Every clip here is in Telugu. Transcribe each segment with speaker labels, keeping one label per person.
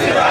Speaker 1: Ziba!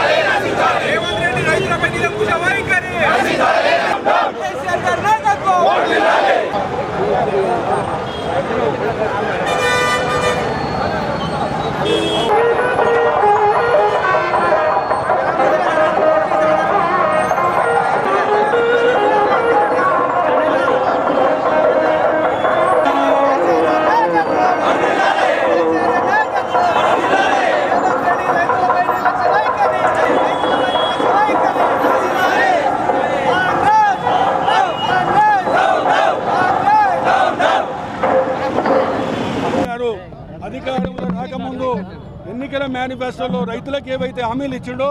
Speaker 1: ఎన్నికల మేనిఫెస్టోలో రైతులకు ఏవైతే హామీలు ఇచ్చిండో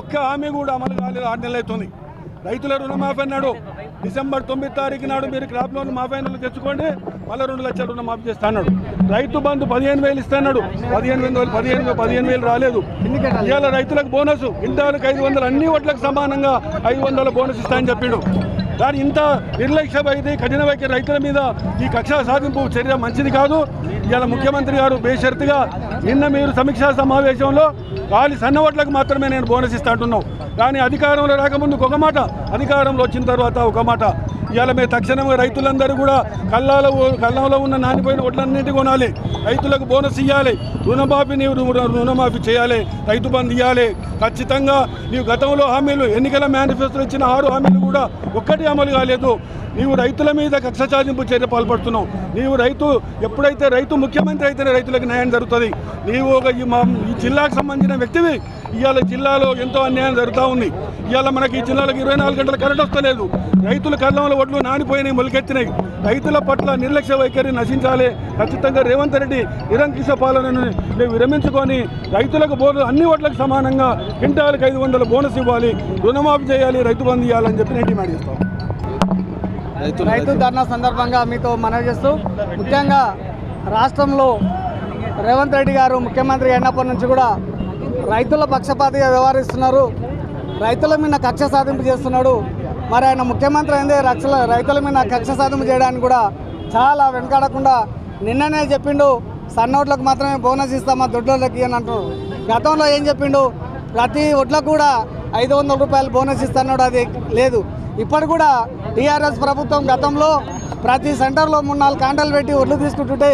Speaker 1: ఒక్క హామీ కూడా అమలు కాలేదు ఆరు నెలలు అవుతుంది. రైతుల రుణమాఫీ అన్నాడు. డిసెంబర్ తొమ్మిది తారీఖు నాడు మీరు క్రాప్ లోన్ మాఫీ అయిన తెచ్చుకోండి మళ్ళీ రెండు లక్షల రుణమాఫీ చేస్తా అన్నాడు. రైతు బంధు పదిహేను వేలు ఇస్తాడు పదిహేను వేలు పదిహేను పదిహేను వేలు రాలేదు. ఇవాళ రైతులకు బోనస్ ఇంటాలకు ఐదు వందలు అన్ని ఓట్లకు సమానంగా ఐదు వందల బోనస్ ఇస్తా అని చెప్పిండు. దాని ఇంత నిర్లక్ష్యం అయితే కఠిన వైఖరి రైతుల మీద ఈ కక్ష సాధింపు చర్య మంచిది కాదు. ఇవాళ ముఖ్యమంత్రి గారు బేషరతుగా నిన్న మీరు సమీక్షా సమావేశంలో ఖాళీ సన్నవట్లకు మాత్రమే నేను బోనస్ ఇస్తా అంటున్నాం. కానీ అధికారంలో రాకముందుకు ఒక మాట అధికారంలో వచ్చిన తర్వాత ఒక మాట. ఇవాళ మేము తక్షణంగా రైతులందరూ కూడా కళ్ళాలో కళ్ళంలో ఉన్న నానిపోయిన వడ్లన్నింటి కొనాలి. రైతులకు బోనస్ ఇవ్వాలి రుణమాఫీని రుణమాఫీ చేయాలి. రైతు బంధు ఇవ్వాలి ఖచ్చితంగా నీవు గతంలో హామీలు ఎన్నికల మేనిఫెస్టోలో ఇచ్చిన ఆరు హామీలు కూడా ఒక్కటి అమలు కాలేదు. నీవు రైతుల మీద కక్ష సాధింపు చర్య పాల్పడుతున్నావు. నీవు రైతు ఎప్పుడైతే రైతు ముఖ్యమంత్రి అయితేనే రైతులకు న్యాయం జరుగుతుంది. నీవు ఒక ఈ ఈ జిల్లాకు సంబంధించిన వ్యక్తివి ఇవాళ జిల్లాలో ఎంతో అన్యాయం జరుగుతూ ఉంది. ఇవాళ మనకి ఈ జిల్లాలకు ఇరవై నాలుగు గంటల కరెంట్ వస్తలేదు. రైతుల కళ్ళంలో ఒడ్లు నానిపోయినాయి మొలకెత్తినాయి. రైతుల పట్ల నిర్లక్ష్య వైఖరి నశించాలి. ఖచ్చితంగా రేవంత్ రెడ్డి నిరంకుశ పాలనను విరమించుకొని రైతులకు బోనస్ అన్ని ఓట్లకు సమానంగా క్వింటాలకు ఐదు వందల బోనస్ ఇవ్వాలి. రుణమాఫీ చేయాలి రైతు బంధు ఇవ్వాలని చెప్పి నేను డిమాండ్
Speaker 2: రైతు ధర్నా సందర్భంగా మీతో మనవి చేస్తూ ముఖ్యంగా రాష్ట్రంలో రేవంత్ రెడ్డి గారు ముఖ్యమంత్రి అయినప్పటి నుంచి కూడా రైతుల పక్షపాతిగా వ్యవహరిస్తున్నారు. రైతుల మీద కక్ష సాధింపు చేస్తున్నాడు. మరి ఆయన ముఖ్యమంత్రి అయిందే రక్షల రైతుల మీద కక్ష సాధింపు చేయడానికి కూడా చాలా వెనకాడకుండా నిన్ననే చెప్పిండు సన్నోట్లకు మాత్రమే బోనస్ ఇస్తామా దొడ్లోకి అని అంటున్నారు గతంలో ఏం చెప్పిండు ప్రతి ఒడ్లకు కూడా ఐదు వందల రూపాయలు బోనస్ ఇస్తున్నాడు అది లేదు. ఇప్పటి కూడా టీఆర్ఎస్ ప్రభుత్వం గతంలో ప్రతి సెంటర్లో మూడు నాలుగు కాంటలు పెట్టి ఒడ్లు తీసుకుంటుంటే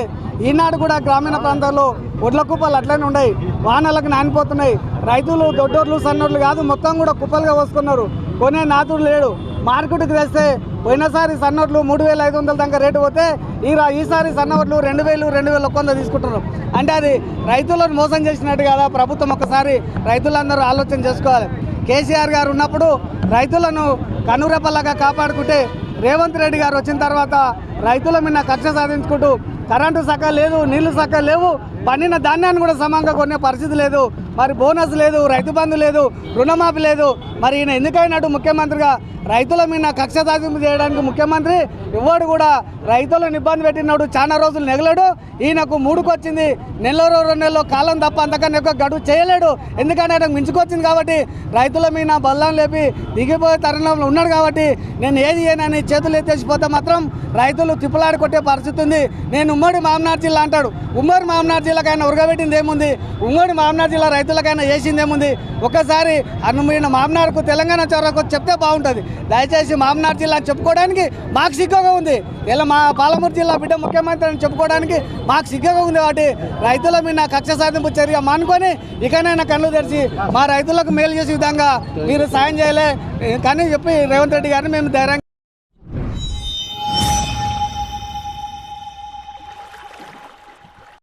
Speaker 2: ఈనాడు కూడా గ్రామీణ ప్రాంతాల్లో ఒడ్ల కుప్పలు అట్లనే ఉన్నాయి వానలకు నానిపోతున్నాయి. రైతులు దొడ్డోర్లు సన్నోర్లు కాదు మొత్తం కూడా కుప్పలుగా వస్తున్నారు కొనే నాతుడు లేడు. మార్కెట్కి తెస్తే పోయినసారి సన్నోట్లు మూడు వేల ఐదు వందల దాకా రేటు పోతే ఈ ఈసారి సన్నోట్లు రెండు వేలు రెండు వేల ఒక్క వంద తీసుకుంటున్నారు. అంటే అది రైతులను మోసం చేసినట్టు కదా? ప్రభుత్వం ఒకసారి రైతులందరూ ఆలోచన చేసుకోవాలి. కేసీఆర్ గారు ఉన్నప్పుడు రైతులను కనురెప్పలాగా కాపాడుకుంటే రేవంత్ రెడ్డి గారు వచ్చిన తర్వాత రైతుల మీద కక్ష సాధించుకుంటూ కరెంటు సక్క లేదు నీళ్ళు సక్క లేవు పండిన ధాన్యాన్ని కూడా సమంగా కొనే పరిస్థితి లేదు. మరి బోనస్ లేదు రైతు బంధు లేదు రుణమాఫీ లేదు. మరి ఈయన ఎందుకైనట్టు ముఖ్యమంత్రిగా? రైతుల మీద కక్ష సాధింపు చేయడానికి ముఖ్యమంత్రి ఎవడు కూడా రైతులను ఇబ్బంది పెట్టినప్పుడు చాలా రోజులు నెగలేడు. ఈయనకు మూడుకొచ్చింది నెల రెండు నెలలో కాలం తప్ప అంతకన్నా ఎక్కువ గడువు చేయలేడు. ఎందుకంటే ఆయనకు మించుకొచ్చింది కాబట్టి రైతుల మీద బల్లం లేపి దిగిపోయే తరుణంలో ఉన్నాడు కాబట్టి నేను ఏది చేయనని చేతులు ఎత్తేసిపోతే మాత్రం రైతులు తిప్పలాడి కొట్టే పరిస్థితి ఉంది. నేను ఉమ్మడి మామనార్ జిల్లా అంటాడు. ఉమ్మడి మామనార్ జిల్లాకైనా ఉరగబెట్టింది ఏముంది? ఉమ్మడి మామనార్ జిల్లా రైతులకైనా చేసింది ఏముంది? ఒక్కసారి అనుమైన మామనాడుకు తెలంగాణ చొరకు చెప్తే బాగుంటుంది. దయచేసి మామనార్ జిల్లా చెప్పుకోవడానికి మాకు సిగ్గుగా ఉంది. ఇలా మా పాలమూరు జిల్లా బిడ్డ ముఖ్యమంత్రి అని చెప్పుకోవడానికి మాకు సిగ్గుగా ఉంది కాబట్టి రైతుల మీద కక్ష సాధింపు చర్య మానుకొని ఇకనైనా కళ్ళు తెరిచి మా రైతులకు మేలు చేసే విధంగా మీరు సాయం చేయలే. కానీ చెప్పి రేవంత్ రెడ్డి గారిని మేము ధైర్యంగా